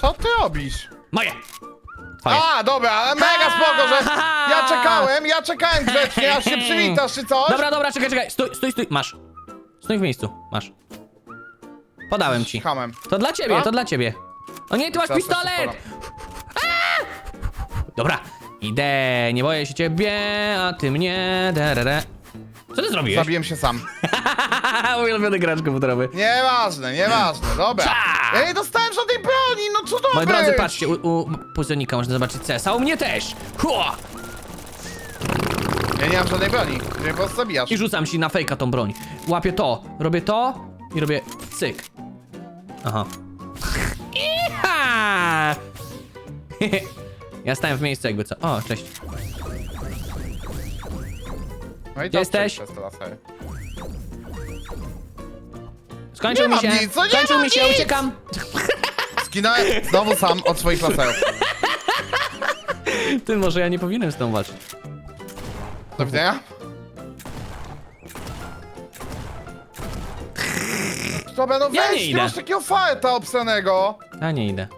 Co ty robisz? Moje! Twoje. A, dobra, ale mega spoko, że ja czekałem, ja czekałem grzecznie, aż się przywitasz czy coś. Dobra, dobra, czekaj, czekaj. Stój, stój, stój. Masz. Stój w miejscu. Masz. Podałem ci. Hamem. To dla ciebie, A? to dla ciebie. O nie, ty masz pistolet! się Dobra, idę, nie boję się ciebie, a ty mnie. Derere. Co ty zrobiłeś? Zabiłem się sam. Mój ulubiony gracz komputerowy. Nieważne, nieważne, dobra. Ja nie dostałem żadnej broni, no co to Moi drodzy, patrzcie, u, u Puzonika można zobaczyć CS, a u mnie też! Hua! Ja nie mam żadnej broni, mnie po prostu zabijasz. I rzucam ci na fejka tą broń. Łapię to, robię to i robię cyk. Aha. Iha! Ja stałem w miejscu jakby co. O, cześć. No i Gdzie jesteś? Przez to lasery. Skończył Nie mi mam się. nic, co nie Skończył mam mi się, nic! uciekam. Skinąłem znowu sam od swoich laserów. Ty, może ja nie powinienem z tą walczyć. Do widzenia. Dobra, no Ja weź, nie nie, idę. masz takiego farta obsanego. Ja nie idę.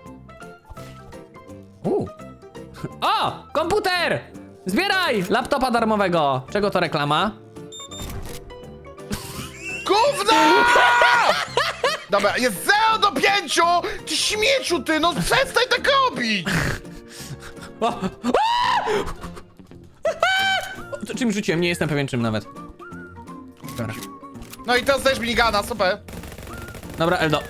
U. O! Komputer! Zbieraj! Laptopa darmowego. Czego to reklama? Gówno! Dobra, jest 0 do 5! Ty śmieciu ty, no przestań tak robić! O! O! To czym rzuciłem? Nie jestem pewien czym nawet. Dobra. No i teraz też minigana, super. Dobra, Eldo.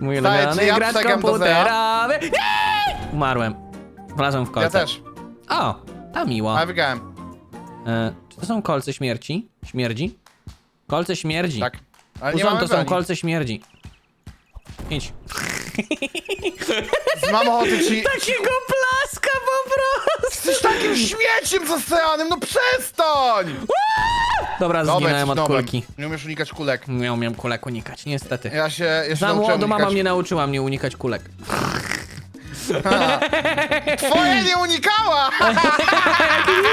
Mój ulubiony ci, ja gracz do komputerowy. Umarłem. Wlazłem w Ja kolce. też, O, to miło. ale wygrałem. E, czy to są kolce śmierci? Śmierdzi? Kolce śmierdzi. Tak. Ale nie Uzon, mamy to są broni. kolce śmierdzi. Idź. Mam ochotę ci... Takiego plaska po prostu! Jesteś takim śmieciem zastranym, no przestań! Dobra, zginąłem od nowym. kulki. Nie umiesz unikać kulek. Miał, miałem kulek unikać, niestety. Ja się jeszcze Za nauczyłem młodo mama unikać. mnie nauczyła mnie unikać kulek. Twoja nie unikała!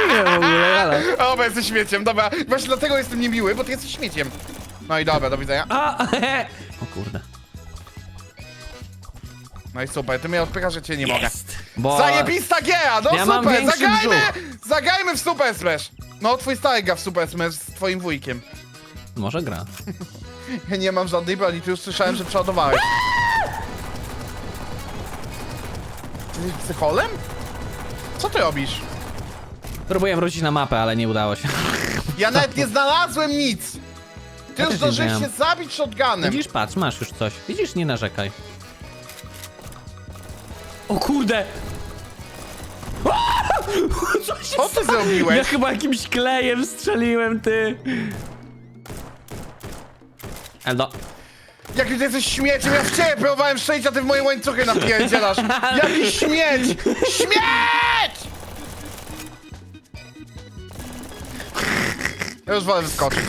Nie w ogóle, ale... O, bo jesteś śmieciem, dobra. Właśnie dlatego jestem niemiły, bo ty jesteś śmieciem. No i dobra, do widzenia. A, o kurde. No i super, ty mnie odpychasz, że cię nie mogę. Jest! Bo... Zajebista giera, no Ja mam super, większy zagrajmy! Zagrajmy w Super Smash! No, twój stary gra w Super Smash z twoim wujkiem. Może gra. Ja nie mam żadnej broni, ty już słyszałem, że przeładowałeś. Psycholem? Co ty robisz? Próbuję wrócić na mapę, ale nie udało się. Ja nawet nie znalazłem nic! Ty Ja już też nie zdążyłeś się miałem. zabić shotgunem. Widzisz, patrz, masz już coś. Widzisz, nie narzekaj. O kurde! Co się Co ty zrobiłeś? Ja chyba jakimś klejem strzeliłem, ty. Eldo. Jaki ty jesteś śmieciem, ja w ciebie próbowałem strzelić, a ty w moje łańcuchy napierdzielasz. Jaki śmieć! Śmieć! Ja już wolę wyskoczyć.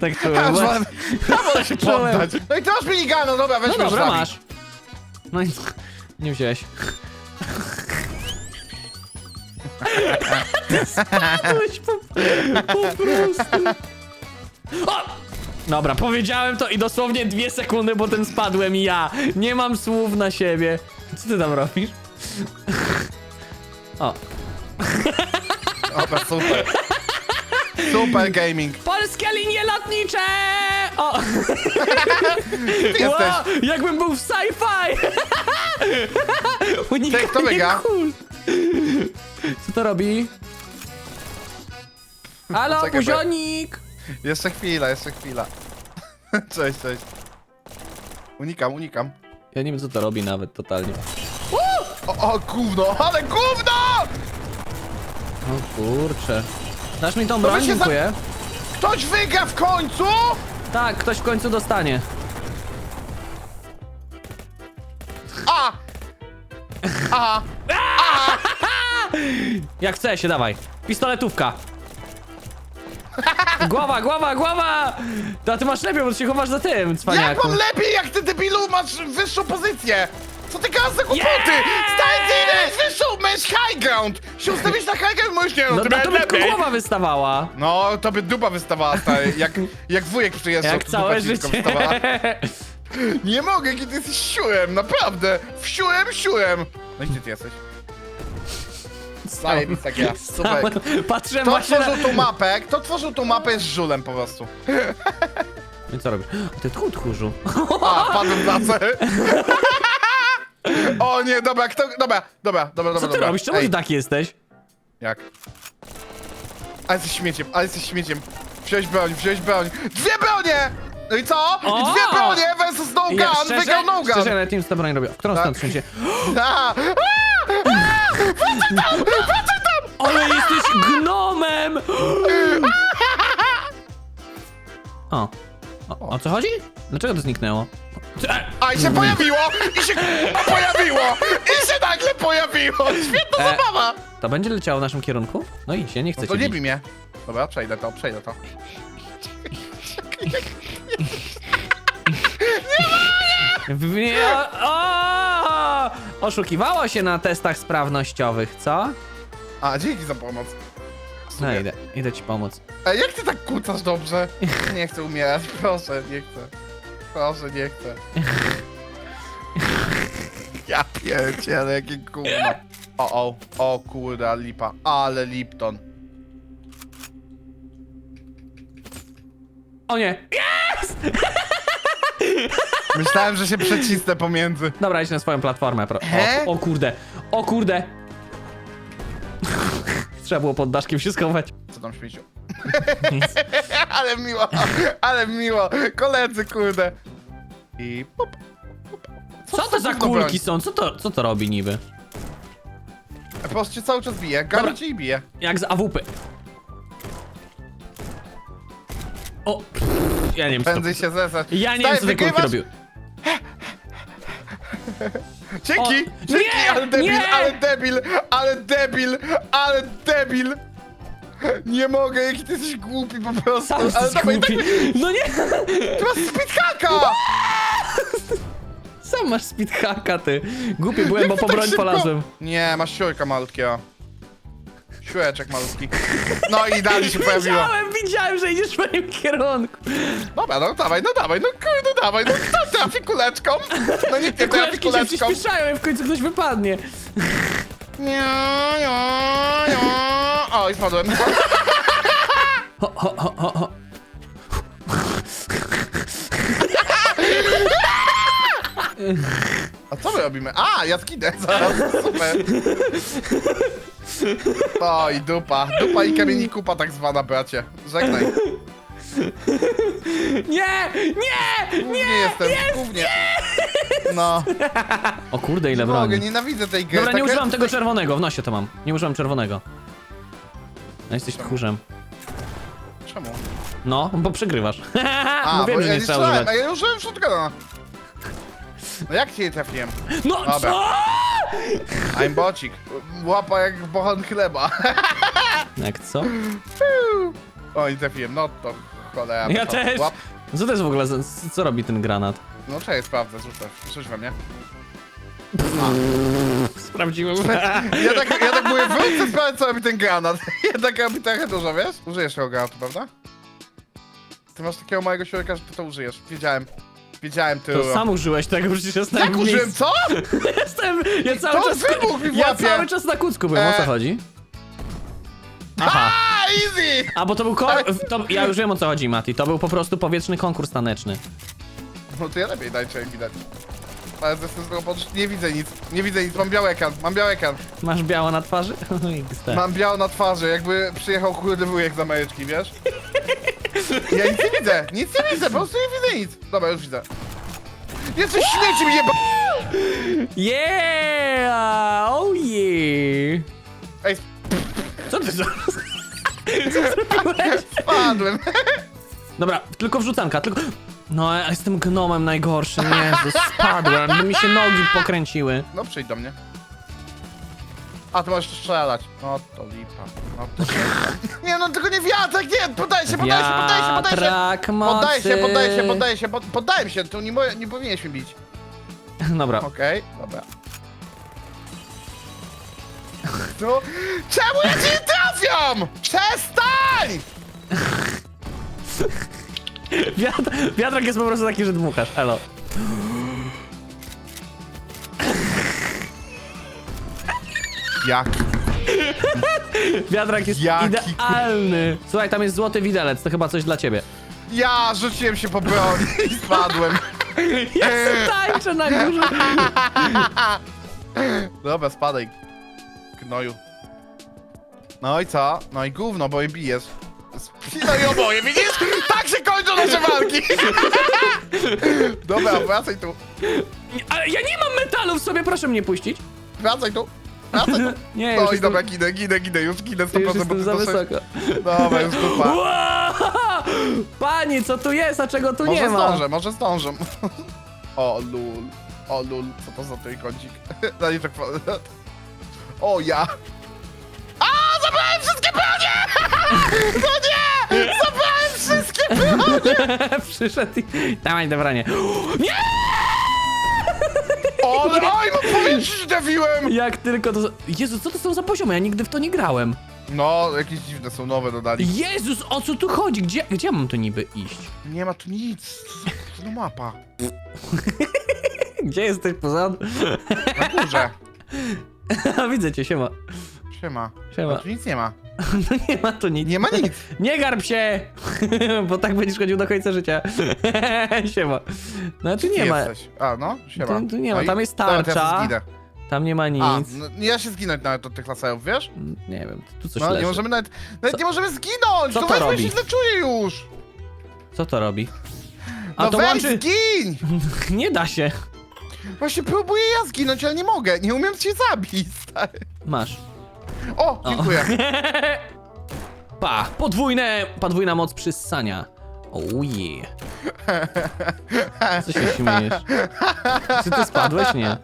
Tak Ja czułem. już wolę, właśnie. ja wolę się Czułem. poddać. No i ty masz minigana, dobra, weź No już dobra, zabij. masz. No i nie wziąłeś. Spadłeś po, po prostu. O! Dobra, powiedziałem to i dosłownie dwie sekundy potem spadłem ja. Nie mam słów na siebie. Co ty tam robisz? O, Dobra, super. Super gaming. polskie linie lotnicze! O! Ty jesteś. Wow, jakbym był w sci-fi! Unikanie kto wygra? kul. Co to robi? Halo, Czekaj, bo- puzionik! Jeszcze chwila, jeszcze chwila. Cześć, cześć. Unikam, unikam. Ja nie wiem, co to robi nawet, totalnie. O, o gówno, ale gówno! O kurcze. Dasz mi tą broń? się za- Dziękuję. Ktoś wygra w końcu? Tak, ktoś w końcu dostanie. A! Aha! Jak chce się, dawaj. Pistoletówka. Głowa, głowa, głowa! To ty masz lepiej, bo ty się chowasz za tym, Jak cwaniaku. mam lepiej, jak ty debilu masz wyższą pozycję? Co ty gadasz za głupoty? Stary, ty idziesz wyższą, masz high ground! Się ustawić na high ground, możesz nie No ty na miałeś to by tylko lepiej. głowa wystawała. No, to by dupa wystawała, stary. Jak, jak wujek przyjeżdżał, Jak to całe dupa ci tylko życie. wystawała. Nie mogę, kiedy jesteś siurem, naprawdę. Wsiurem, siurem. No i gdzie ty jesteś? Zajebista gra. Super. Patrzyłem Kto właśnie na... tworzył tą mapę? Kto tworzył tą mapę jest żulem po prostu. I co robisz? O, ty tchu, tchórzu. A, padłem na cer. O nie, dobra, kto... Dobra, dobra, dobra, dobra. Co ty dobra. robisz? Czemu Ej, ty taki jesteś? Jak? Ale jesteś śmieciem, ale jesteś śmieciem. Wziąłeś broń, wziąłeś broń. Dwie bronie! No i co? I O! dwie bronie versus no gun, Ja wygrał no gun. szczerze, nawet nie wiem, co ta broń robiła. W którą Tak. stronę trzęsie? A, Ale jesteś gnomem! O. O, o co chodzi? Dlaczego to zniknęło? E, a i się pojawiło! I się pojawiło! I się nagle pojawiło! Świetna E, zabawa! To będzie leciało w naszym kierunku? No idź, ja nie chcę No to cię nie bić. bij mnie. Dobra, przejdę to, przejdę to. Nie- o! Oszukiwało się na testach sprawnościowych, co? A, dzięki za pomoc. No idę, idę ci pomóc. Ej, jak ty tak kucasz dobrze? Nie chcę umierać, proszę, nie chcę. Proszę, nie chcę. Ja pierdzielę, jakie gówno. O, o, o lipa, ale Lipton. O nie! Myślałem, że się przecisnę pomiędzy. Dobra, idź na swoją platformę. Pro. He? O, o kurde, o kurde! Trzeba było pod daszkiem się schować. Co tam śmieciu? Ale miło, ale miło. Koledzy, kurde. I pop. Co to za kulki są? Co to, co to robi niby? Po prostu cię cały czas bije, Dobra. cię i bije. Jak z AWP. O! Ja nie wiem, co to... Prędzej się zesać. Ja nie wiem, co te kulki wygrywasz? robiły. Dzięki! O, Dzięki! nie, ale debil, nie! ale debil, ale debil, ale debil! Nie mogę, jaki ty jesteś głupi po prostu. Sam ale jesteś dawaj, głupi. No nie! Ty masz speedhacka! Sam masz speedhacka, ty. Głupi byłem, bo ty po tak broń szybko- polazłem. Nie, masz siurka malutkiego. Siureczek malutki. No i dalej się pojawiło. Widziałem, widziałem, że idziesz w moim kierunku. Dobra, no dawaj, no dawaj, no kurde, dawaj, no kto trafi kuleczką? No nikt nie trafi Kuleczki się kuleczką. przyspieszają i w końcu ktoś wypadnie. Nie, nie, nie. O, i spadłem. Ho, ho, ho, ho, ho. A co my robimy? A, ja skinę zaraz, super. O i dupa, dupa i kamieni kupa tak zwana, bracie. Żegnaj. Nie! Nie! Głównie jestem, głównie. No, O kurde, ile mogę, broni. nienawidzę tej gry. Dobra, nie gra- używam tego czerwonego, w nosie to mam. Nie używam czerwonego. No jesteś tchórzem. Czemu? No, bo przegrywasz. A, Mówiłem, bo że ja nie nie trzeba strzelałem, używać. a ja użyłem shotguna. No jak cię nie trafiłem? No Dobra. co? I'm bocik. Łapa jak bochon chleba. Jak co? O, nie trafiłem, no to cholera. Ja to- też. Łap. Co to jest w ogóle, za- co robi ten granat? No czekaj, sprawdzę, rzucę. Rzuć we mnie. Sprawdziłem. Ja tak, ja tak mówię, wrócę sprawdzę co robi ten granat. Ja tak robi trochę dużo, wiesz? Użyjesz tego granatu, prawda? Ty masz takiego małego siurka, że ty to użyjesz. Wiedziałem. Wiedziałem, ty. To sam użyłeś tego, przecież jestem Jak użyłem, co? Jestem, ja cały To czas... wybuch mi w Ja łapie. cały czas na kucku byłem, o co E. chodzi? Aha. A, easy! A, bo to był. To, ja już wiem o co chodzi, Mati. To był po prostu powietrzny konkurs taneczny. No to ja lepiej dajcie, jak widać. Ale ze z tego podróż nie widzę nic. Nie widzę nic, mam biały ekran, mam biały ekran. Masz biało na twarzy? XD. Mam biało na twarzy, jakby przyjechał kurde wujek z Ameryczki, wiesz? Ja nic nie widzę, nic nie widzę, po prostu nie widzę nic. Dobra, już widzę. Jesteś śmieci mnie ba... Yeah! Oh yeah! Ej, Co ty za... Co zrobiłeś? spadłem. Dobra, tylko wrzucanka, tylko... No, ja jestem gnomem najgorszym, Jezu, spadłem, bo mi się nogi pokręciły. No przyjdź do mnie. A, ty możesz strzelać. No to lipa. No to lipa. Nie no, tylko nie wiatrak, nie! Poddaj się, poddaj się, poddaj się, poddaj się! Wiatrak mocy. Poddaj się, poddaj się, poddaj się, pod- poddałem się, tu nie, mo- nie powinieneś mi bić. Dobra. Okej, dobra. No, czemu ja cię nie trafiam? Przestań! Wiatr, wiatrak jest po prostu taki, że dmuchasz. Elo. Jaki? Wiatrak jest Jaki idealny. Słuchaj, tam jest złoty widelec, to chyba coś dla ciebie. Ja rzuciłem się po broń i spadłem. Ja se tańczę na górze. Dobra, spadaj. Gnoju. No i co? No i gówno, bo je bijesz. No i oboje, widzisz? Tak się kończą nasze walki! Dobra, wracaj tu. Ale ja nie mam metalu w sobie, proszę mnie puścić. Wracaj tu. Wracaj tu. Nie, No już i jestem, dobra, ginę, ginę, ginę, już ginę 100%, już bo jestem ty za wysoko. Dobra, już dupa. Wow! Panie, co tu jest, a czego tu Może nie ma? zdążę, może zdążę. O lul. O lul, co to za trójkącik? No nie tak... O ja. A, zabrałem wszystkie bronie! No nie! Zabrałem wszystkie bronie! Przyszedł i... Dawaj, dobra, nie. O, ale oj, no powietrze się trafiłem! Jak tylko to... Jezu, co to są za poziomy? Ja nigdy w to nie grałem. No, jakieś dziwne są, nowe dodali. Jezus, o co tu chodzi? Gdzie, gdzie ja mam tu niby iść? Nie ma tu nic. To no mapa. Gdzie jesteś poza... Na górze. Widzę cię, siema. Siema. Siema. A tu nic nie ma. No nie ma tu nic. Nie ma nic. Nie garb się! Bo tak będziesz chodził do końca życia. siema. No tu nie ma. Jesteś? A, no, siema. Tu- tu nie ma, No i- tam jest Dobra, to ja tarcza. się zginę. Tam nie ma nic. A, no, ja się zginąć nawet od tych laserów, wiesz? Nie wiem, tu coś No, nie leży. możemy nawet, nawet Co- nie możemy zginąć! co to to weźmy robi? się źle czuję już! Co to robi? A No to weź, łączy... zgiń! Nie da się. Właśnie próbuję ja zginąć, ale nie mogę. Nie umiem cię zabić, stary. Masz. O, dziękuję. Pa! Podwójne, podwójna moc przyssania. Oh yeah. Co się śmiejesz? Czy ty spadłeś? Nie.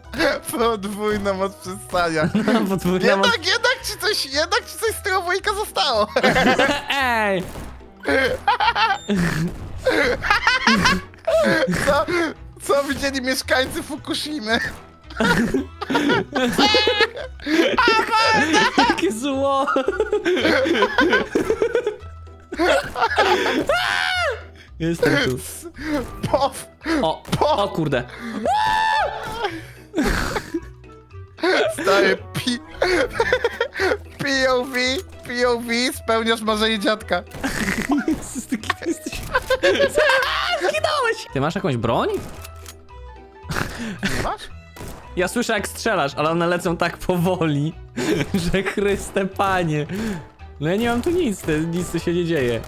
Podwójna moc przystania. Podwójna moc... Jednak, jednak ci coś, jednak ci coś z tego wujka zostało. Ej! Co, co widzieli mieszkańcy Fukushimy? Jakie zło! Jestem tu. Pow, O, o kurde. stary, pi... POV, POV, spełniasz marzenie dziadka. Jesteś... Zginąłeś! Ty masz jakąś broń? Nie masz? Ja słyszę jak strzelasz, ale one lecą tak powoli, że chryste panie. No ja nie mam tu nic, te, nic tu się nie dzieje.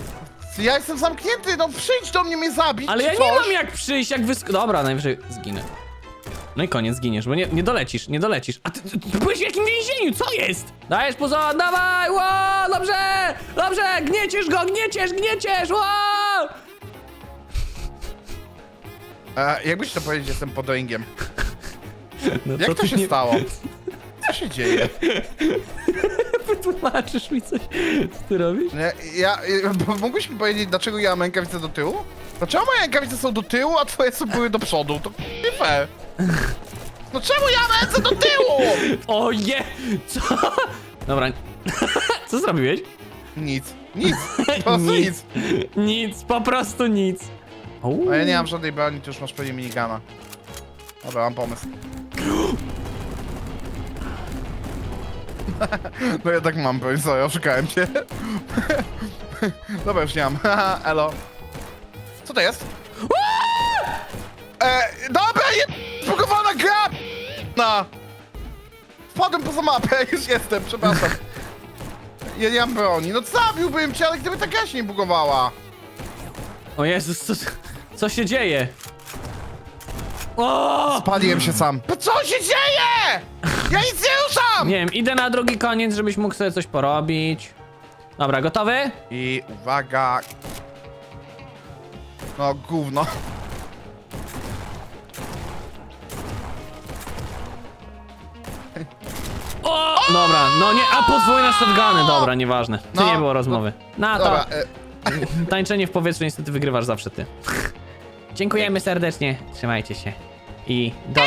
Ja jestem zamknięty, no przyjdź do mnie mnie zabić, Ale czy ja nie coś. mam jak przyjść, jak wysk... Dobra, najwyżej zginę. No i koniec, zginiesz, bo nie, nie dolecisz, nie dolecisz. A ty, ty, ty byłeś w jakim więzieniu, co jest? Dajesz puzo, dawaj, ło, dobrze, dobrze, gnieciesz go, gnieciesz, gnieciesz, ło! E, jakbyś to powiedzieć, jestem podoingiem. No Jak to ty się nie stało? Co się dzieje? wytłumaczysz mi coś, co ty robisz? Nie, ja, ja- bo mógłbyś mi powiedzieć, dlaczego ja mam rękawice do tyłu? Dlaczego moje rękawice są do tyłu, a twoje są były do przodu? To nie fair. No czemu ja mam ręce do tyłu? Oje, co? Dobra, co zrobiłeś? Nic, nic, po prostu Nic. nic. Nic, po prostu nic. A ja nie mam żadnej broni, ty już masz pewnie minigana. Dobra, mam pomysł. No ja tak mam broń, sorry, oszukałem cię. Dobra, już nie mam. Elo. Co to jest? E, dobra, je... Zbugowana gra! Na! Wpadłem poza mapę, już jestem, przepraszam. Ja nie mam broni. No zabiłbym cię, ale gdyby ta gra nie bugowała. O Jezus, co, co się dzieje? O! Paliłem się sam. Co się dzieje? Ja nic nie ruszam! Nie wiem, idę na drugi koniec, żebyś mógł sobie coś porobić. Dobra, gotowy? I uwaga. No gówno. O! Dobra, no nie, a podwójne shotguny, dobra, nieważne. Tu No, nie było rozmowy. Na to, Dobra, e, tańczenie w powietrzu niestety wygrywasz zawsze ty. Dziękujemy serdecznie, trzymajcie się. I do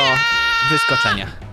wyskoczenia.